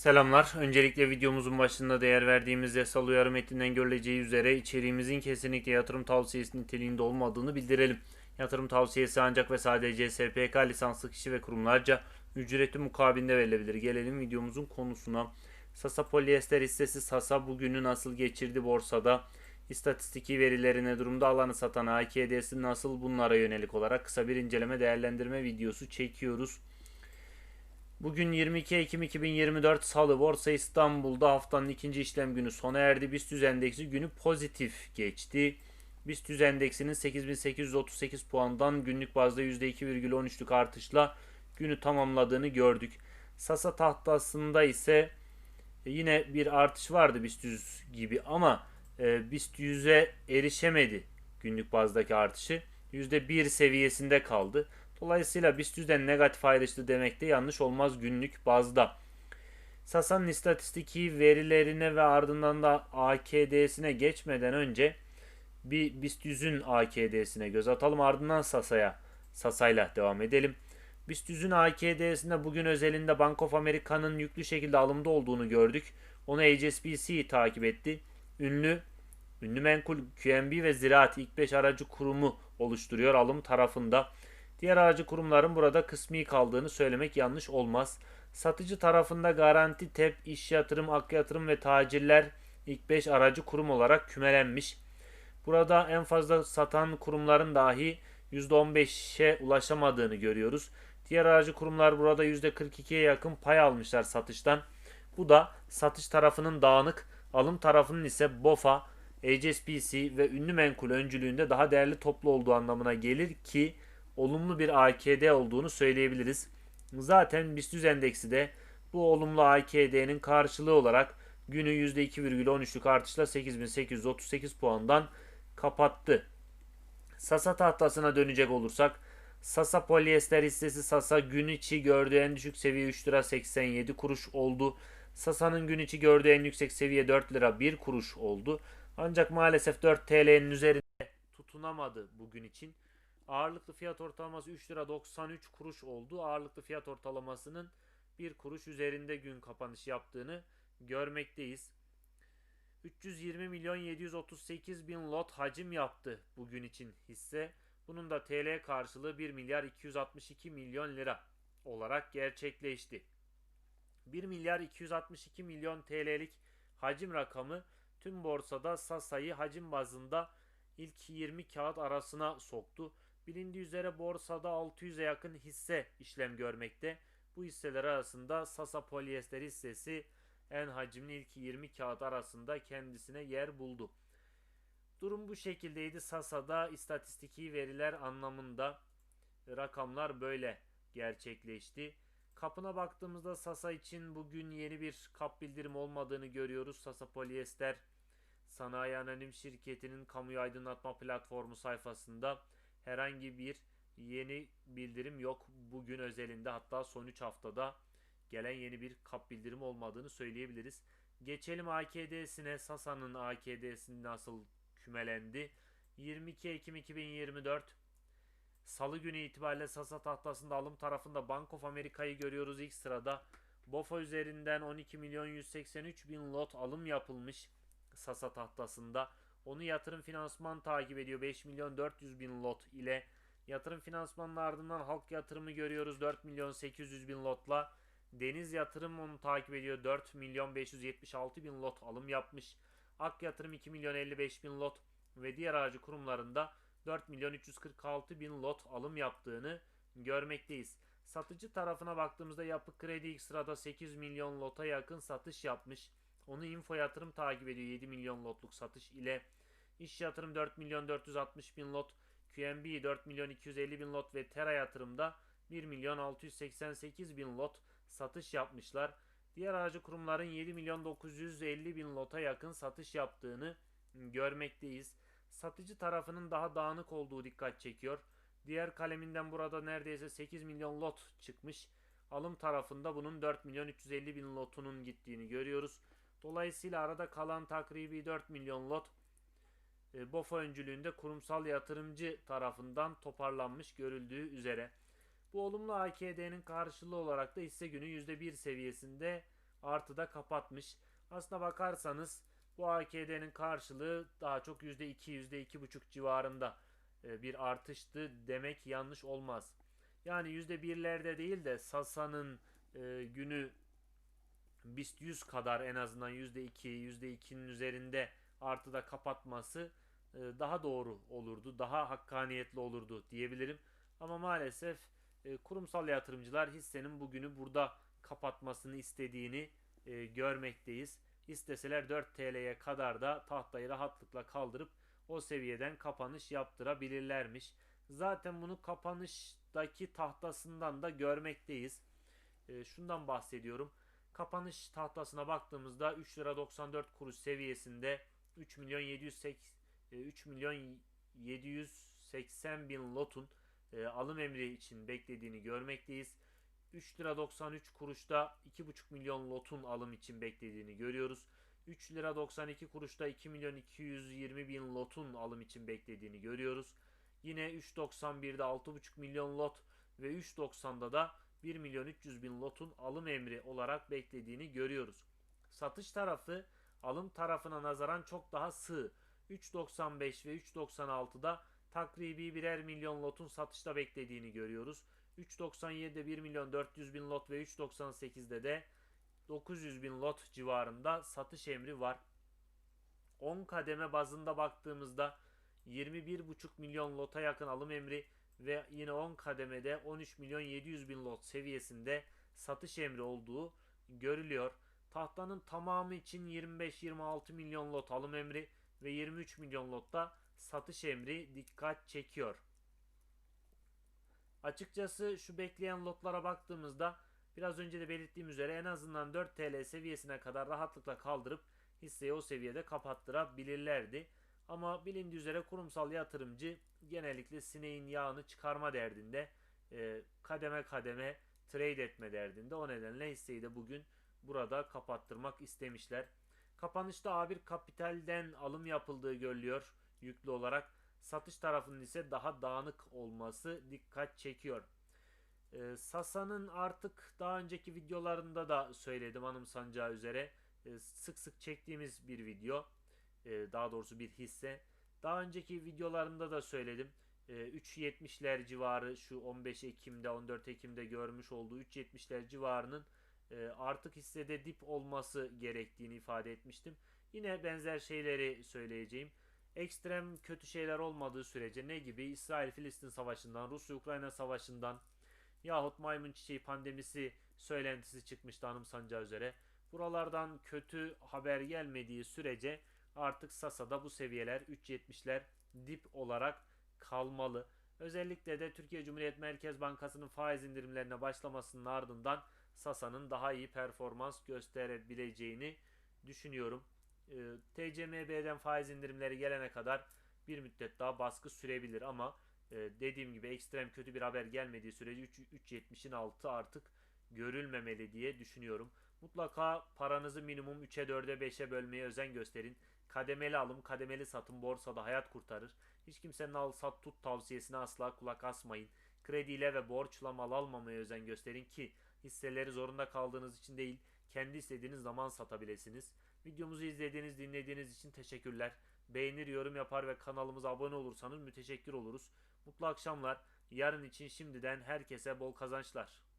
Selamlar. Öncelikle videomuzun başında değer verdiğimiz yasal uyarı metninden görüleceği üzere içeriğimizin kesinlikle yatırım tavsiyesi niteliğinde olmadığını bildirelim. Yatırım tavsiyesi ancak ve sadece SPK lisanslı kişi ve kurumlarca ücreti mukabilinde verilebilir. Gelelim videomuzun konusuna. Sasa polyester hissesi Sasa bugünü nasıl geçirdi borsada? İstatistiki verilerine durumda alanı satan AKD'si nasıl bunlara yönelik olarak kısa bir inceleme değerlendirme videosu çekiyoruz. Bugün 22 Ekim 2024 Salı Borsa İstanbul'da haftanın ikinci işlem günü sona erdi. BIST endeksi günü pozitif geçti. BIST endeksinin 8838 puandan günlük bazda %2,13'lük artışla günü tamamladığını gördük. Sasa tahtasında ise yine bir artış vardı BIST 100 gibi ama e, BIST 100'e erişemedi günlük bazdaki artışı. %1 seviyesinde kaldı. Dolayısıyla BIST 100'den negatif ayrıştı demek de yanlış olmaz günlük bazda. Sasa'nın istatistiki verilerine ve ardından da AKD'sine geçmeden önce bir BIST 100'ün AKD'sine göz atalım ardından Sasa'ya Sasa'yla devam edelim. BIST 100'ün AKD'sinde bugün özelinde Bank of America'nın yüklü şekilde alımda olduğunu gördük. Onu HSBC takip etti. Ünlü Ünlü menkul QNB ve Ziraat ilk 5 aracı kurumu oluşturuyor alım tarafında. Diğer aracı kurumların burada kısmi kaldığını söylemek yanlış olmaz. Satıcı tarafında Garanti, TEP, İş Yatırım, Ak Yatırım ve Tacirler ilk 5 aracı kurum olarak kümelenmiş. Burada en fazla satan kurumların dahi %15'e ulaşamadığını görüyoruz. Diğer aracı kurumlar burada %42'ye yakın pay almışlar satıştan. Bu da satış tarafının dağınık, alım tarafının ise BOFA, HSBC ve ünlü menkul öncülüğünde daha değerli toplu olduğu anlamına gelir ki olumlu bir AKD olduğunu söyleyebiliriz. Zaten BIST endeksi de bu olumlu AKD'nin karşılığı olarak günü %2,13'lük artışla 8838 puandan kapattı. Sasa tahtasına dönecek olursak Sasa polyester hissesi Sasa gün içi gördüğü en düşük seviye 3 lira 87 kuruş oldu. Sasa'nın gün içi gördüğü en yüksek seviye 4 lira 1 kuruş oldu. Ancak maalesef 4 TL'nin üzerinde tutunamadı bugün için. Ağırlıklı fiyat ortalaması 3 lira 93 kuruş oldu. Ağırlıklı fiyat ortalamasının 1 kuruş üzerinde gün kapanış yaptığını görmekteyiz. 320 milyon 738 bin lot hacim yaptı bugün için hisse. Bunun da TL karşılığı 1 milyar 262 milyon lira olarak gerçekleşti. 1 milyar 262 milyon TL'lik hacim rakamı tüm borsada Sasa'yı hacim bazında ilk 20 kağıt arasına soktu. Bilindiği üzere borsada 600'e yakın hisse işlem görmekte. Bu hisseler arasında Sasa Polyester hissesi en hacimli ilk 20 kağıt arasında kendisine yer buldu. Durum bu şekildeydi. Sasa'da istatistiki veriler anlamında rakamlar böyle gerçekleşti. Kapına baktığımızda Sasa için bugün yeni bir kap bildirim olmadığını görüyoruz. Sasa Polyester Sanayi Anonim Şirketi'nin kamuyu aydınlatma platformu sayfasında herhangi bir yeni bildirim yok. Bugün özelinde hatta son 3 haftada gelen yeni bir kap bildirim olmadığını söyleyebiliriz. Geçelim AKD'sine. Sasa'nın AKD'si nasıl kümelendi? 22 Ekim 2024 Salı günü itibariyle Sasa tahtasında alım tarafında Bank of America'yı görüyoruz ilk sırada. BOFA üzerinden 12 milyon 183 bin lot alım yapılmış Sasa tahtasında. Onu yatırım finansman takip ediyor 5 milyon 400 bin lot ile. Yatırım finansmanın ardından halk yatırımı görüyoruz 4 milyon 800 bin lotla. Deniz yatırım onu takip ediyor 4 milyon 576 bin lot alım yapmış. Ak yatırım 2 milyon 55 bin lot ve diğer aracı kurumlarında 4 milyon 346 bin lot alım yaptığını görmekteyiz. Satıcı tarafına baktığımızda yapı kredi ilk sırada 8 milyon lota yakın satış yapmış. Onu info yatırım takip ediyor 7 milyon lotluk satış ile. İş yatırım 4 milyon 460 bin lot. QNB 4 milyon 250 bin lot ve Tera yatırımda 1 milyon 688 bin lot satış yapmışlar. Diğer aracı kurumların 7 milyon 950 bin lota yakın satış yaptığını görmekteyiz. Satıcı tarafının daha dağınık olduğu dikkat çekiyor. Diğer kaleminden burada neredeyse 8 milyon lot çıkmış. Alım tarafında bunun 4 milyon 350 bin lotunun gittiğini görüyoruz. Dolayısıyla arada kalan takribi 4 milyon lot e, BOFA öncülüğünde kurumsal yatırımcı tarafından toparlanmış görüldüğü üzere. Bu olumlu AKD'nin karşılığı olarak da hisse günü %1 seviyesinde artıda kapatmış. Aslına bakarsanız bu AKD'nin karşılığı daha çok %2 %2,5 civarında e, bir artıştı demek yanlış olmaz. Yani %1'lerde değil de Sasa'nın e, günü BIST 100 kadar en azından %2 %2'nin üzerinde artıda kapatması e, daha doğru olurdu. Daha hakkaniyetli olurdu diyebilirim. Ama maalesef e, kurumsal yatırımcılar hissenin bugünü burada kapatmasını istediğini e, görmekteyiz. İsteseler 4 TL'ye kadar da tahtayı rahatlıkla kaldırıp o seviyeden kapanış yaptırabilirlermiş. Zaten bunu kapanıştaki tahtasından da görmekteyiz. Şundan bahsediyorum. Kapanış tahtasına baktığımızda 3 lira 94 kuruş seviyesinde 3 milyon 780 3 milyon 780 bin lotun e, alım emri için beklediğini görmekteyiz. 3 lira 93 kuruşta 2,5 milyon lotun alım için beklediğini görüyoruz. 3 lira 92 kuruşta 2 milyon 220 bin lotun alım için beklediğini görüyoruz. Yine 3.91'de 6,5 milyon lot ve 3.90'da da 1 milyon 300 bin lotun alım emri olarak beklediğini görüyoruz. Satış tarafı alım tarafına nazaran çok daha sığ. 3.95 ve 3.96'da takribi birer milyon lotun satışta beklediğini görüyoruz. 3.97'de 1 milyon 400 bin lot ve 3.98'de de 900 bin lot civarında satış emri var. 10 kademe bazında baktığımızda 21,5 milyon lota yakın alım emri ve yine 10 kademede 13 milyon 700 bin lot seviyesinde satış emri olduğu görülüyor. Tahtanın tamamı için 25-26 milyon lot alım emri ve 23 milyon lotta satış emri dikkat çekiyor. Açıkçası şu bekleyen lotlara baktığımızda biraz önce de belirttiğim üzere en azından 4 TL seviyesine kadar rahatlıkla kaldırıp hisseyi o seviyede kapattırabilirlerdi. Ama bilindiği üzere kurumsal yatırımcı genellikle sineğin yağını çıkarma derdinde e, kademe kademe trade etme derdinde. O nedenle hisseyi de bugün burada kapattırmak istemişler. Kapanışta A1 Kapital'den alım yapıldığı görülüyor yüklü olarak. Satış tarafının ise daha dağınık olması dikkat çekiyor. E, Sasa'nın artık daha önceki videolarında da söyledim anımsanacağı üzere e, sık sık çektiğimiz bir video. E, daha doğrusu bir hisse. Daha önceki videolarımda da söyledim. E, 3.70'ler civarı şu 15 Ekim'de 14 Ekim'de görmüş olduğu 3.70'ler civarının e, artık hissede dip olması gerektiğini ifade etmiştim. Yine benzer şeyleri söyleyeceğim. Ekstrem kötü şeyler olmadığı sürece ne gibi İsrail-Filistin savaşından, Rusya-Ukrayna savaşından yahut maymun çiçeği pandemisi söylentisi çıkmıştı anımsanacağı üzere. Buralardan kötü haber gelmediği sürece artık Sasa'da bu seviyeler 3.70'ler dip olarak kalmalı. Özellikle de Türkiye Cumhuriyet Merkez Bankası'nın faiz indirimlerine başlamasının ardından Sasa'nın daha iyi performans gösterebileceğini düşünüyorum. Ee, TCMB'den faiz indirimleri gelene kadar bir müddet daha baskı sürebilir ama e, dediğim gibi ekstrem kötü bir haber gelmediği sürece 3.70'in altı artık görülmemeli diye düşünüyorum. Mutlaka paranızı minimum 3'e 4'e 5'e bölmeye özen gösterin. Kademeli alım, kademeli satım borsada hayat kurtarır. Hiç kimsenin al sat tut tavsiyesine asla kulak asmayın. Krediyle ve borçla mal almamaya özen gösterin ki hisseleri zorunda kaldığınız için değil, kendi istediğiniz zaman satabilirsiniz. Videomuzu izlediğiniz, dinlediğiniz için teşekkürler. Beğenir, yorum yapar ve kanalımıza abone olursanız müteşekkir oluruz. Mutlu akşamlar. Yarın için şimdiden herkese bol kazançlar.